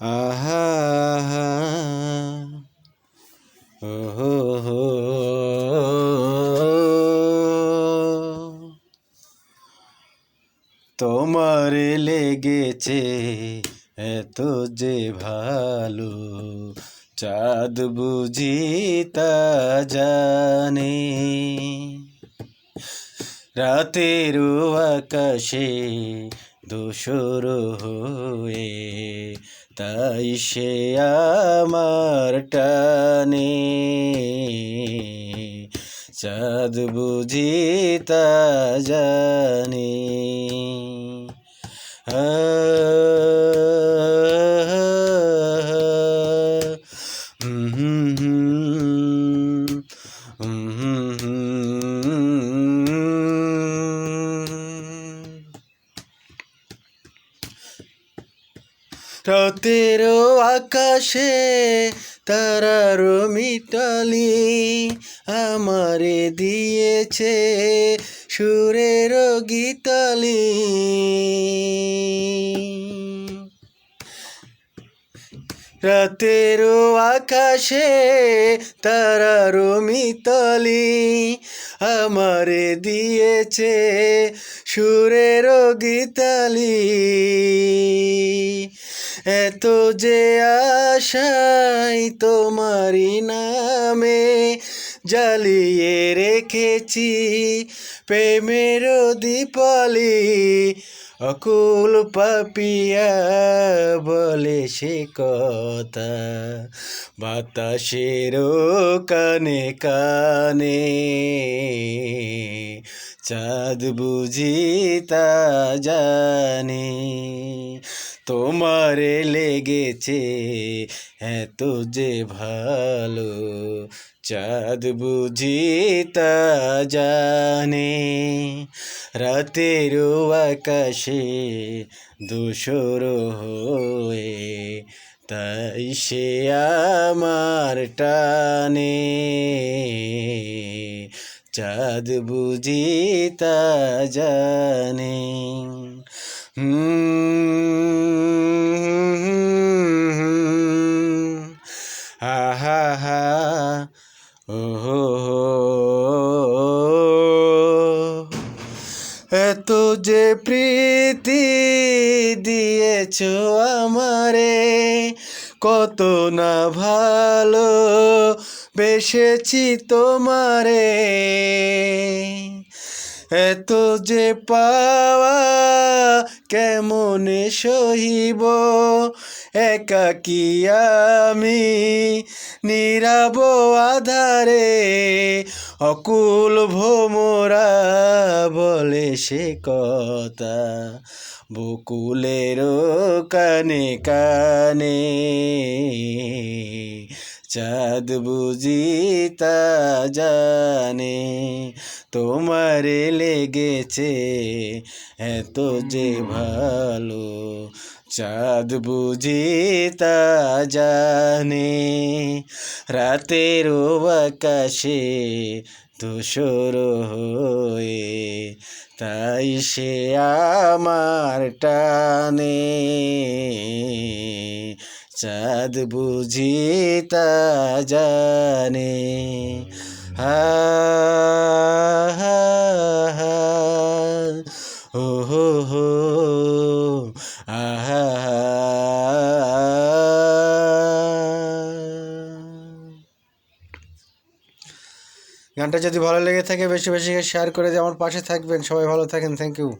আহা আহা। হো হো। তোমার লেগেছে এত যে ভালো চাঁদ বুঝি তা জানে রাতের আকাশে দোসর হয়ে তাই সে আমার টানে। চাঁদ বুঝি তা জানে। হুম রাতেরও আকাশে তারার মিটালি আমারে দিয়েছে সুরের গীতালি। রাতেরও আকাশে তারার মিতালি আমারে দিয়েছে সুরের গীতালি। এত যে আশাই তোমারি নামে জ্বালিয়ে রেখেছি প্রেমের দীপালি, অকুল পাপিয়া বলে সে কথা। বাতাসের কানে কানে চাঁদ বুঝি তা জানে। তোমারে লেগেছে এত যে ভালো। চাঁদ বুঝি তা জানে, রাতের আকাশে দূষর হয়ে, তাই সে আমার টানে। চাঁদ বুঝি তা জানে। এত যে প্রীতি দিয়েছ আমারে কত না ভালো বেসেছি তোমারে এত যে পাওয়া কেমন সহিব? একাকি আমি? নিরাব আধারে অকুল ভোমরা বলে সে কথা। বকুলের কানে কানে চাঁদ বুঝি তা জানে, তোমারে লেগেছে এত যে ভালো। চাঁদ বুঝি তা জানে রাতের আকাশে ধূসর হয়ে, তাই সে আমার টানে। চাঁদ বুঝি তা জানে। হা হা হা ও হো হো আহা গানটা যদি ভালো লেগে থাকে, বেশি বেশি শেয়ার করে দিয়ে আমার পাশে থাকবেন। সবাই ভালো থাকেন থ্যাংক ইউ